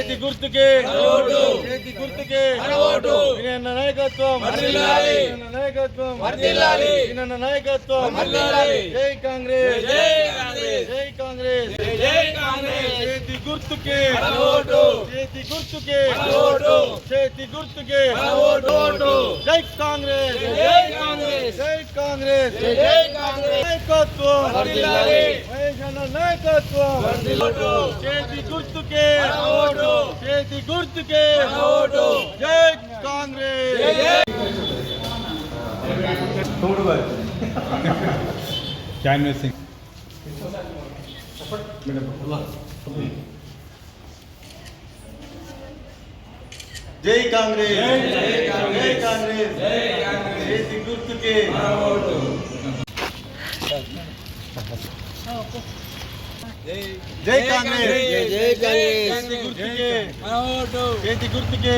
చేతి గుర్తుకే. చేతి గుర్తుకే. వినన్న నాయకత్వం. నాయకత్వం. వినన్న నాయకత్వం. జై కాంగ్రెస్. జై కాంగ్రెస్. చేతి గుర్తుకే. చేతి గుర్తుకే. చేతి గుర్తుకే. జై కాంగ్రెస్. జై కాంగ్రెస్. జై కాంగ్రెస్. జై కాంగ్రెస్. నాయకత్వం. అన్న నాయకత్వం. చేతి గుర్తుకే. చేతి గుర్తుకే. జై కాంగ్రెస్. సింగ్. జై కాంగ్రెస్. జై కాంగ్రెస్. జై కాంగ్రెస్. చేతి గుర్తుకే. జై కాంగ్రెస్. జై కాంగ్రెస్. చేతి గుర్తుకే.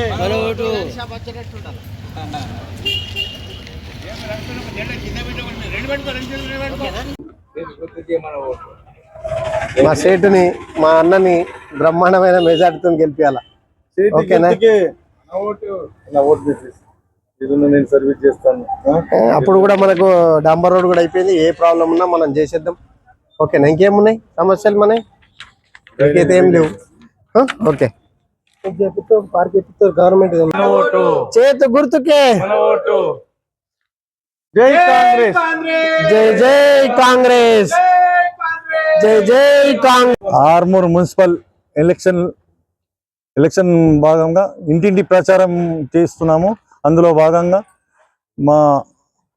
చేతి గుర్తుకే. మా సేటుని మా అన్నని బ్రహ్మాండమైన మెజార్టీతో గెలిపించాల ఓకేనా? గుర్తుకే. నా ఓటు తీసేసి. నేను సర్వీస్ చేస్తాను. అప్పుడు కూడా మనకు డాంబర్ రోడ్ కూడా అయిపోయింది. ఏ ప్రాబ్లం ఉన్నా మనం చేసేద్దాం. ఓకేనా ఇంకేమున్నాయి? సమస్యలు మనకి ఇంకైతే ఏం లేవు? ఓకే. పార్క్ గవర్నమెంట్ చేతు గుర్తుకే. జై కాంగ్రెస్. జై జై కాంగ్రెస్. జై జై Congress. Armoor municipal election election భాగంగా ఇంటింటి ప్రచారం చేస్తున్నాము. అందులో భాగంగా మా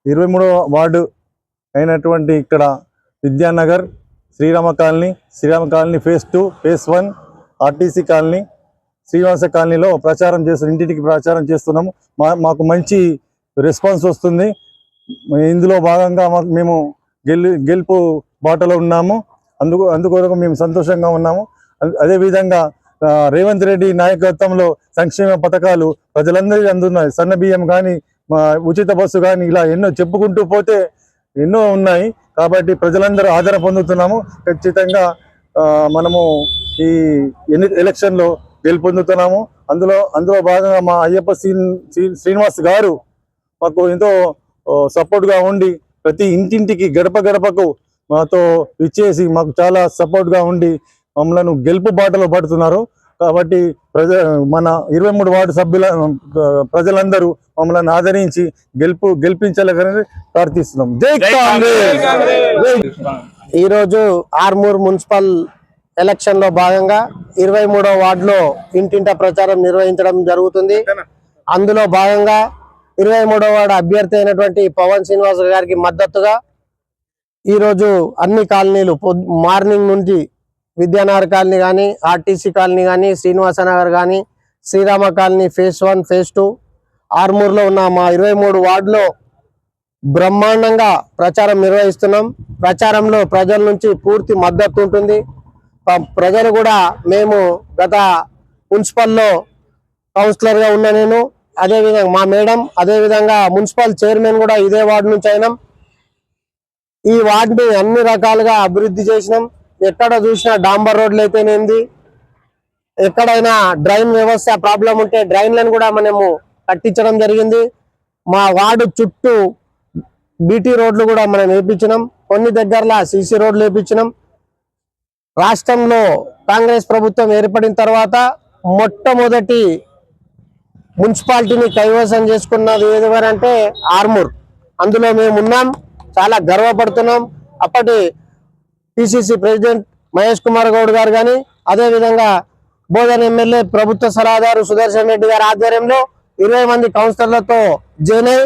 ఇరవై మూడవ వార్డు అయినటువంటి ఇక్కడ Vidyanagar Srirama colony Srirama colony phase two phase one RTC colony Srinivasa కాలనీలో ప్రచారం చేస్తు ఇంటింటికి ప్రచారం చేస్తున్నాము. మా మాకు మంచి రెస్పాన్స్ వస్తుంది. ఇందులో భాగంగా మాకు మేము గెలు గెలుపు బాటలో ఉన్నాము. అందుకు అందుకొరకు మేము సంతోషంగా ఉన్నాము. అదేవిధంగా రేవంత్ రెడ్డి నాయకత్వంలో సంక్షేమ పథకాలు ప్రజలందరికీ అందుతున్నాయి సన్న బియ్యం కానీ మా ఉచిత బస్సు కానీ ఇలా ఎన్నో చెప్పుకుంటూ పోతే ఎన్నో ఉన్నాయి. కాబట్టి ప్రజలందరూ ఆదరణ పొందుతున్నాము. ఖచ్చితంగా మనము ఈ ఎన్ని ఎలక్షన్లో గెలుపొందుతున్నాము. అందులో అందులో భాగంగా మా అయ్యప్ప శ్రీ- శ్రీ- శ్రీనివాస్ గారు మాకు ఎంతో సపోర్ట్గా ఉండి ప్రతి ఇంటింటికి గడప గడపకు మాతో ఇచ్చేసి మాకు చాలా సపోర్ట్గా ఉండి మమ్మల్ని గెలుపు బాటలో పడుతున్నారు. కాబట్టి ప్రజ మన ఇరవై మూడు వార్డు సభ్యుల ప్రజలందరూ మమ్మల్ని ఆదరించి గెలుపు గెలిపించాలని ప్రార్థిస్తున్నాం. జై కాంగ్రెస్! ఈరోజు ఆర్మూర్ మున్సిపల్ ఎలక్షన్లో భాగంగా ఇరవై మూడో వార్డులో ఇంటింట ప్రచారం నిర్వహించడం జరుగుతుంది. అందులో భాగంగా ఇరవై మూడో వార్డు అభ్యర్థి అయినటువంటి పవన్ శ్రీనివాస్ గారికి మద్దతుగా ఈరోజు అన్ని కాలనీలు మార్నింగ్ నుంచి విద్యానగర్ కాలనీ కానీ ఆర్టీసీ కాలనీ కానీ శ్రీనివాస నగర్ కానీ Srirama colony phase one phase two. ఆర్మూర్లో ఉన్న మా ఇరవై మూడు వార్డులో బ్రహ్మాండంగా ప్రచారం నిర్వహిస్తున్నాం. ప్రచారంలో ప్రజల నుంచి పూర్తి మద్దతు ఉంటుంది. ప్రజలు కూడా మేము గత మున్సిపల్లో కౌన్సిలర్గా ఉన్న నేను. అదేవిధంగా మా మేడం అదేవిధంగా మున్సిపల్ చైర్మన్ కూడా ఇదే వార్డు నుంచి అయినాం. ఈ వార్డుని అన్ని రకాలుగా అభివృద్ధి చేసినాం. ఎక్కడ చూసినా డాంబర్ రోడ్లు అయితేనేంది ఎక్కడైనా డ్రైన్ వ్యవస్థ ప్రాబ్లం ఉంటే డ్రైన్లను కూడా మనము కట్టించడం జరిగింది. మా వార్డు చుట్టూ బీటీ రోడ్లు కూడా మనం వేపించినాం. కొన్ని దగ్గరలో సీసీ రోడ్లు వేపించినాం. రాష్ట్రంలో కాంగ్రెస్ ప్రభుత్వం ఏర్పడిన తర్వాత మొట్టమొదటి మున్సిపాలిటీని కైవసం చేసుకున్నది ఏదంటే ఆర్మూర్. అందులో మేము ఉన్నాం. చాలా గర్వపడుతున్నాం. అప్పటి పిసిసి ప్రెసిడెంట్ మహేష్ కుమార్ గౌడ్ గారు కానీ అదేవిధంగా బోధన ఎమ్మెల్యే ప్రభుత్వ సలహాదారు సుదర్శన్ రెడ్డి గారి ఆధ్వర్యంలో ఇరవై మంది కౌన్సిలర్లతో జాయిన్ అయి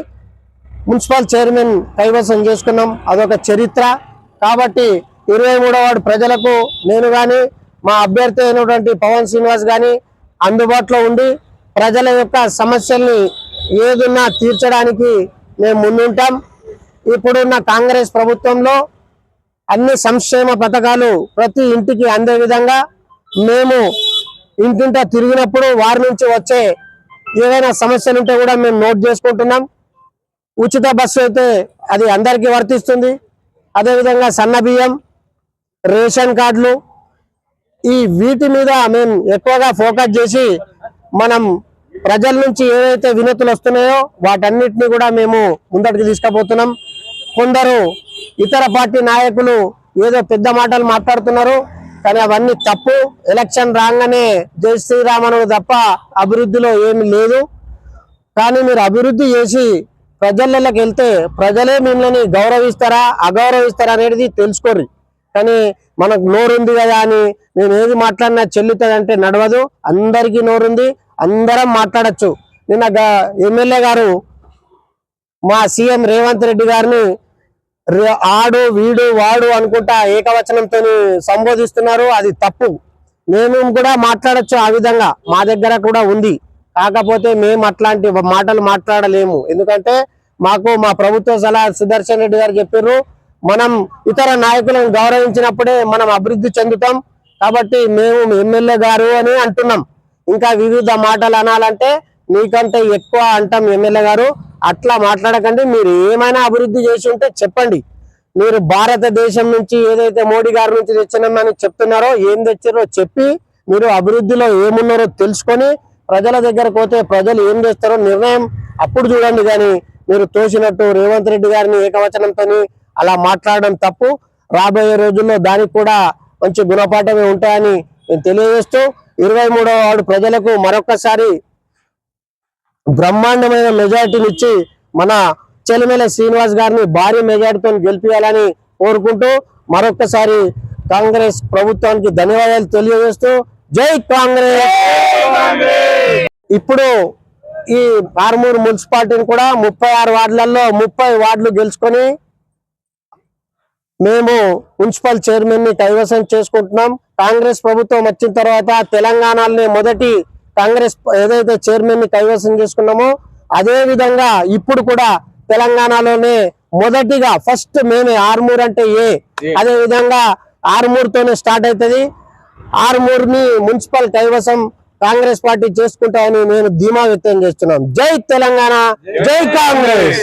మున్సిపల్ చైర్మన్ కైవసం చేసుకున్నాం. అదొక చరిత్ర. కాబట్టి ఇరవై మూడవ వార్డు ప్రజలకు నేను కానీ మా అభ్యర్థి అయినటువంటి పవన్ శ్రీనివాస్ కానీ అందుబాటులో ఉండి ప్రజల యొక్క సమస్యల్ని ఏదున్నా తీర్చడానికి మేము ముందుంటాం. ఇప్పుడున్న కాంగ్రెస్ ప్రభుత్వంలో అన్ని సంక్షేమ పథకాలు ప్రతి ఇంటికి అందే విధంగా మేము ఇంటింట తిరిగినప్పుడు వారి నుంచి వచ్చే ఏదైనా సమస్యలు ఉంటే కూడా మేము నోట్ చేసుకుంటున్నాం. ఉచిత బస్సు అయితే అది అందరికీ వర్తిస్తుంది. అదేవిధంగా సన్న బియ్యం రేషన్ కార్డులు ఈ వీటి మీద మేము ఎక్కువగా ఫోకస్ చేసి మనం ప్రజల నుంచి ఏవైతే వినతులు వస్తున్నాయో వాటన్నిటిని కూడా మేము ముందటికి తీసుకుపోతున్నాం. కొందరు ఇతర పార్టీ నాయకులు ఏదో పెద్ద మాటలు మాట్లాడుతున్నారు కానీ అవన్నీ తప్పు. ఎలక్షన్ రాగానే జై శ్రీరామను తప్ప అభివృద్ధిలో ఏమి లేదు. కానీ మీరు అభివృద్ధి చేసి ప్రజలకి వెళ్తే ప్రజలే మిమ్మల్ని గౌరవిస్తారా అగౌరవిస్తారా అనేది తెలుసుకోరు కానీ మనకు నోరుంది కదా అని నేను ఏది మాట్లాడినా చెల్లుతుంది అంటే నడవదు. అందరికీ నోరుంది అందరం మాట్లాడచ్చు. నిన్న ఎమ్మెల్యే గారు మా సీఎం రేవంత్ రెడ్డి గారిని ఆడు వీడు వాడు అనుకుంటా ఏకవచనంతో సంబోధిస్తున్నారు. అది తప్పు. మేము కూడా మాట్లాడొచ్చు ఆ విధంగా. మా దగ్గర కూడా ఉంది. కాకపోతే మేము అట్లాంటి మాటలు మాట్లాడలేము. ఎందుకంటే మాకు మా ప్రభుత్వ సలహా సుదర్శన్ రెడ్డి గారు చెప్పారు మనం ఇతర నాయకులను గౌరవించినప్పుడే మనం అభివృద్ధి చెందుతాం. కాబట్టి మేము ఎమ్మెల్యే గారు అని అంటున్నాం. ఇంకా వివిధ మాటలు అనాలంటే మీకంటే ఎక్కువ అంటాం ఎమ్మెల్యే గారు. అట్లా మాట్లాడకండి. మీరు ఏమైనా అభివృద్ధి చేసి ఉంటే చెప్పండి. మీరు భారతదేశం నుంచి ఏదైతే మోడీ గారి నుంచి తెచ్చినామని చెప్తున్నారో ఏం తెచ్చారో చెప్పి మీరు అభివృద్ధిలో ఏమున్నారో తెలుసుకొని ప్రజల దగ్గరకు పోతే ప్రజలు ఏం చేస్తారో నిర్ణయం అప్పుడు చూడండి. కానీ మీరు తోసినట్టు రేవంత్ రెడ్డి గారిని ఏకవచనంతో అలా మాట్లాడడం తప్పు. రాబోయే రోజుల్లో దానికి కూడా మంచి గుణపాఠమే ఉంటాయని నేను తెలియజేస్తూ ఇరవై మూడవ వార్డు ప్రజలకు మరొకసారి బ్రహ్మాండమైన మెజారిటీని ఇచ్చి మన చెలిమేల శ్రీనివాస్ గారిని భారీ మెజార్టీతో గెలిపించాలని కోరుకుంటూ మరొకసారి కాంగ్రెస్ ప్రభుత్వానికి ధన్యవాదాలు తెలియజేస్తూ జై కాంగ్రెస్. ఇప్పుడు ఈ ఆర్మూరు మున్సిపాలిటీని కూడా ముప్పై ఆరు వార్డులలో ముప్పై వార్డులు గెలుచుకొని మేము మున్సిపల్ చైర్మన్ని కైవసం చేసుకుంటున్నాం. కాంగ్రెస్ ప్రభుత్వం వచ్చిన తర్వాత తెలంగాణలోనే మొదటి కాంగ్రెస్ ఏదైతే చైర్మన్ని కైవసం చేసుకున్నామో అదే విధంగా ఇప్పుడు కూడా తెలంగాణలోనే మొదటిగా ఫస్ట్ మేమే ఆర్మూర్ అంటే ఏ? అదే విధంగా ఆర్మూర్ తోనే స్టార్ట్ అవుతుంది. ఆర్మూర్ని మున్సిపల్ కైవసం కాంగ్రెస్ పార్టీ చేసుకుంటాయని నేను ధీమా వ్యక్తం చేస్తున్నాం. జై తెలంగాణ జై కాంగ్రెస్!